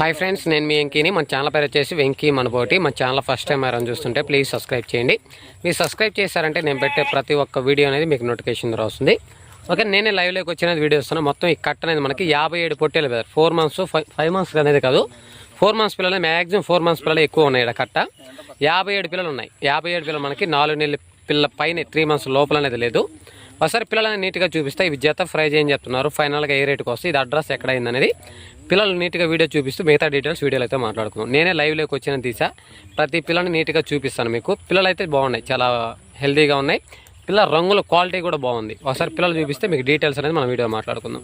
Hi friends నేను మీ వెంకీని. మన channel పేరు వచ్చేసి వెంకీ మనబోటి. మన ఛానల్ ఫస్ట్ టైం ఎవరైనా చూస్తుంటే ప్లీజ్ సబ్స్క్రైబ్ చేయండి. మీరు సబ్స్క్రైబ్ చేశారంటే నేను పెట్టే ప్రతి ఒక్క వీడియో అనేది మీకు నోటిఫికేషన్ ద్వారా వస్తుంది. ఓకే నేనే లైవ్లోకి వచ్చిన వీడియో వస్తున్నా. మొత్తం ఈ కట్ అనేది మనకి యాభై ఏడు పొట్టేలు కదా. Four months five five months అనేది కాదు. ఫోర్ మంత్స్ పిల్లలు మ్యాక్సిమం ఫోర్ మంత్స్ పిల్లలు ఎక్కువ ఉన్నాయి ఇక్కడ కట్ట యాభై ఏడు పిల్లలు ఉన్నాయి. యాభై ఏడు పిల్లలు మనకి నాలుగు నెలల పిల్ల పైన త్రీ మంత్స్ లోపల అనేది లేదు. ఒకసారి పిల్లలని నీట్గా చూపిస్తే ఈ జత ఫ్రై చేయని చెప్తున్నారు. ఫైనల్గా ఏ రేటుకి వస్తే ఇది అడ్రస్ ఎక్కడ అనేది పిల్లలు నీట్గా వీడియో చూపిస్తూ మిగతా డీటెయిల్స్ వీడియోలో అయితే మాట్లాడుకున్నాం నేనే లైవ్లోకి వచ్చిన తీసా ప్రతి పిల్లని నీట్గా చూపిస్తాను మీకు. పిల్లలు అయితే బాగున్నాయి చాలా హెల్తీగా ఉన్నాయి. పిల్లల రంగుల క్వాలిటీ కూడా బాగుంది. ఒకసారి పిల్లలు చూపిస్తే మీకు డీటెయిల్స్ అనేది మనం వీడియో మాట్లాడుకుందాం.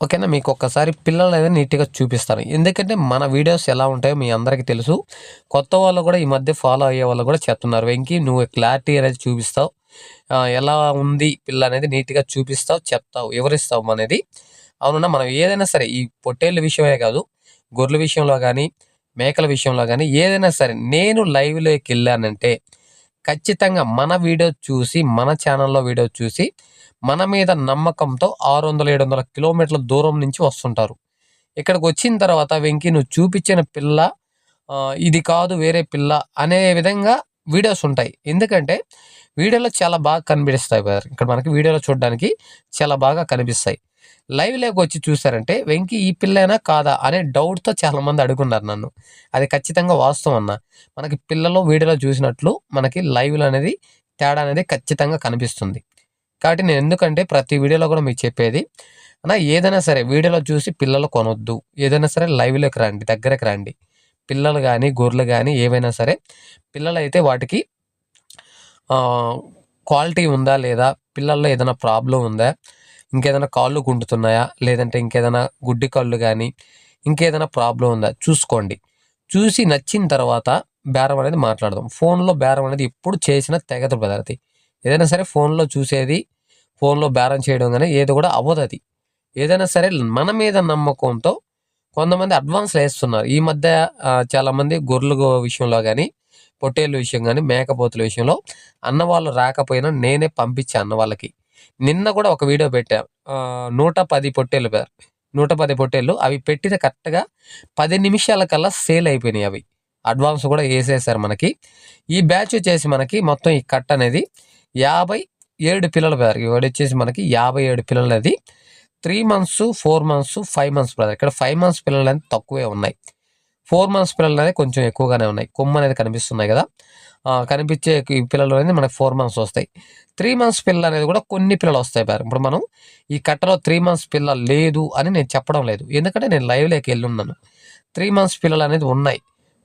ఓకేనా మీకు ఒక్కసారి పిల్లలు అనేది నీట్గా చూపిస్తాను. ఎందుకంటే మన వీడియోస్ ఎలా ఉంటాయో మీ అందరికీ తెలుసు. కొత్త వాళ్ళు కూడా ఈ మధ్య ఫాలో అయ్యే వాళ్ళు కూడా చెప్తున్నారు వెంకీ నువ్వు క్లారిటీ అనేది చూపిస్తావు. ఎలా ఉంది పిల్ల అనేది నీట్గా చూపిస్తావు చెప్తావు వివరిస్తావు అనేది. అవునన్నా మనం ఏదైనా సరే ఈ పొట్టేళ్ళ విషయమే కాదు గొర్రెల విషయంలో కానీ మేకల విషయంలో కానీ ఏదైనా సరే నేను లైవ్లోకి వెళ్ళానంటే ఖచ్చితంగా మన వీడియో చూసి మన ఛానల్లో వీడియో చూసి మన మీద నమ్మకంతో ఆరు వందల ఏడు వందల కిలోమీటర్ల దూరం నుంచి వస్తుంటారు. ఇక్కడికి వచ్చిన తర్వాత వెంకీ నువ్వు చూపించిన పిల్ల ఇది కాదు వేరే పిల్ల అనే విధంగా వీడియోస్ ఉంటాయి. ఎందుకంటే వీడియోలో చాలా బాగా కనిపిస్తాయి ఇక్కడ మనకి వీడియోలో చూడడానికి చాలా బాగా కనిపిస్తాయి. లైవ్ లేక వచ్చి చూసారంటే వెంకీ ఈ పిల్లైనా కాదా? అనే డౌట్తో చాలా మంది అడుగున్నారు నన్ను. అది ఖచ్చితంగా వాస్తవం అన్న. మనకి పిల్లలు వీడియోలో చూసినట్లు మనకి లైవ్లో అనేది తేడా అనేది ఖచ్చితంగా కనిపిస్తుంది. కాబట్టి నేను ఎందుకంటే ప్రతి వీడియోలో కూడా మీకు చెప్పేది అన్న ఏదైనా సరే వీడియోలో చూసి పిల్లలు కొనొద్దు. ఏదైనా సరే లైవ్లోకి రండి దగ్గరకు రండి. పిల్లలు కానీ గొర్రెలు కానీ ఏవైనా సరే పిల్లలు అయితే వాటికి క్వాలిటీ ఉందా లేదా? పిల్లల్లో ఏదైనా ప్రాబ్లం ఉందా? ఇంకేదైనా కాళ్ళు గుంటుతున్నాయా లేదంటే ఇంకేదైనా గుడ్డి కాళ్ళు కానీ ఇంకేదైనా ప్రాబ్లం ఉందా? చూసుకోండి. చూసి నచ్చిన తర్వాత బేరం అనేది మాట్లాడదాం. ఫోన్లో బేరం అనేది ఎప్పుడు చేసిన తెగదు పదార్థి ఏదైనా సరే ఫోన్లో చూసేది ఫోన్లో బేరం చేయడం కానీ ఏది కూడా అవ్వదు అది. ఏదైనా సరే మన మీద నమ్మకంతో కొంతమంది అడ్వాన్స్ వేస్తున్నారు. ఈ మధ్య చాలామంది గొర్రెల విషయంలో కానీ పొట్టేళ్ళ విషయం కానీ మేకపోతుల విషయంలో అన్న వాళ్ళు రాకపోయినా నేనే పంపించా అన్న వాళ్ళకి నిన్న కూడా ఒక వీడియో పెట్టా. నూట పది పొట్టేళ్ళు నూట పది పొట్టేళ్ళు అవి పెట్టిన కరెక్ట్గా పది నిమిషాల కల్లా సేల్ అయిపోయినాయి అవి. అడ్వాన్స్ కూడా వేసేసారు మనకి. ఈ బ్యాచ్ వచ్చేసి మనకి మొత్తం ఈ కట్ అనేది యాభై ఏడు పిల్లల బ్రదర్. ఇవాడు వచ్చేసి మనకి యాభై ఏడు పిల్లలు అది three months four months five months brother. ఇక్కడ ఫైవ్ మంత్స్ పిల్లలు అనేది తక్కువే ఉన్నాయి. ఫోర్ మంత్స్ పిల్లలు అనేది కొంచెం ఎక్కువగానే ఉన్నాయి. కొమ్ము అనేది కనిపిస్తున్నాయి కదా. కనిపించే ఈ పిల్లలు అనేది మనకి ఫోర్ మంత్స్ వస్తాయి. త్రీ మంత్స్ పిల్లలు అనేది కూడా కొన్ని పిల్లలు వస్తాయి పేరు. ఇప్పుడు మనం ఈ కట్టలో త్రీ మంత్స్ పిల్ల లేదు అని నేను చెప్పడం లేదు. ఎందుకంటే నేను లైవ్లోకి వెళ్ళి ఉన్నాను త్రీ మంత్స్ పిల్లలు అనేది ఉన్నాయి.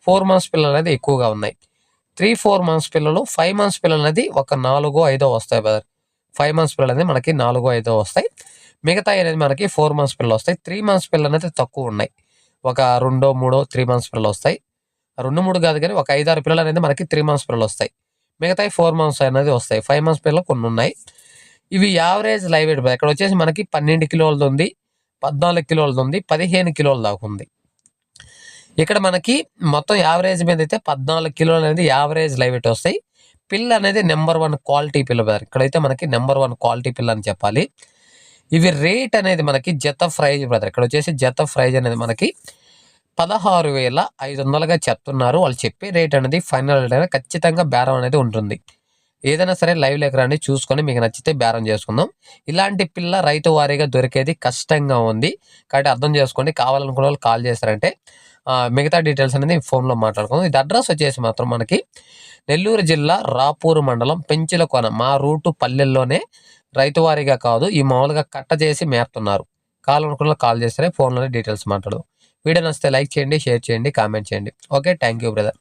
ఫోర్ మంత్స్ పిల్లలు అనేది ఎక్కువగా ఉన్నాయి. త్రీ ఫోర్ మంత్స్ పిల్లలు ఫైవ్ మంత్స్ పిల్లలు అనేది ఒక నాలుగో ఐదో వస్తాయి బ్రదర్ ఫైవ్ మంత్స్ పిల్లలు అనేది మనకి నాలుగో ఐదో వస్తాయి. మిగతా అనేది మనకి ఫోర్ మంత్స్ పిల్లలు వస్తాయి. త్రీ మంత్స్ పిల్లలు అనేది తక్కువ ఉన్నాయి. ఒక రెండో మూడో త్రీ మంత్స్ పిల్లలు వస్తాయి. రెండు మూడు కాదు కానీ ఒక ఐదారు పిల్లలు అనేది మనకి త్రీ మంత్స్ పిల్లలు వస్తాయి. మిగతా ఫోర్ మంత్స్ అనేది వస్తాయి. ఫైవ్ మంత్స్ పిల్లలు కొన్ని ఉన్నాయి. ఇవి యావరేజ్ లైవ్ వెయిట్ ఇక్కడ వచ్చేసి మనకి పన్నెండు కిలోలది ఉంది పద్నాలుగు కిలోలది ఉంది పదిహేను కిలోల దాకా ఉంది. ఇక్కడ మనకి మొత్తం యావరేజ్ మీద అయితే పద్నాలుగు కిలోలు అనేది యావరేజ్ లైవ్ వెయిట్ వస్తాయి. పిల్ల అనేది నెంబర్ వన్ క్వాలిటీ పిల్ల బ్రదర్ ఇక్కడైతే మనకి నెంబర్ వన్ క్వాలిటీ పిల్ల అని చెప్పాలి. ఇవి రేట్ అనేది మనకి జత ప్రైజ్ బ్రదర్ ఇక్కడ వచ్చేసి జత ప్రైజ్ అనేది మనకి పదహారు వేల ఐదు వందలుగా చెప్తున్నారు. వాళ్ళు చెప్పే రేట్ అనేది ఫైనల్ రేట్ అనేది ఖచ్చితంగా బేరం అనేది ఉంటుంది. ఏదైనా సరే లైవ్ లేక రండి చూసుకొని మీకు నచ్చితే బేరం చేసుకుందాం. ఇలాంటి పిల్ల రైతు వారీగా దొరికేది కష్టంగా ఉంది. కాబట్టి అర్థం చేసుకోండి. కావాలనుకున్న వాళ్ళు కాల్ చేస్తారంటే మిగతా డీటెయిల్స్ అనేది ఫోన్లో మాట్లాడుకుందాం. ఇది అడ్రస్ వచ్చేసి మాత్రం మనకి నెల్లూరు జిల్లా రాపూరు మండలం పెంచులకొన మా రూటు పల్లెల్లోనే రైతు వారీగా కాదు ఈ మామూలుగా కట్ట చేసి మేపుతున్నారు. కావాలనుకున్న కాల్ చేస్తే ఫోన్లోనే డీటెయిల్స్ మాట్లాడు వీడియో నచ్చితే లైక్ చేయండి షేర్ చేయండి కామెంట్ చేయండి. Okay thank you brother.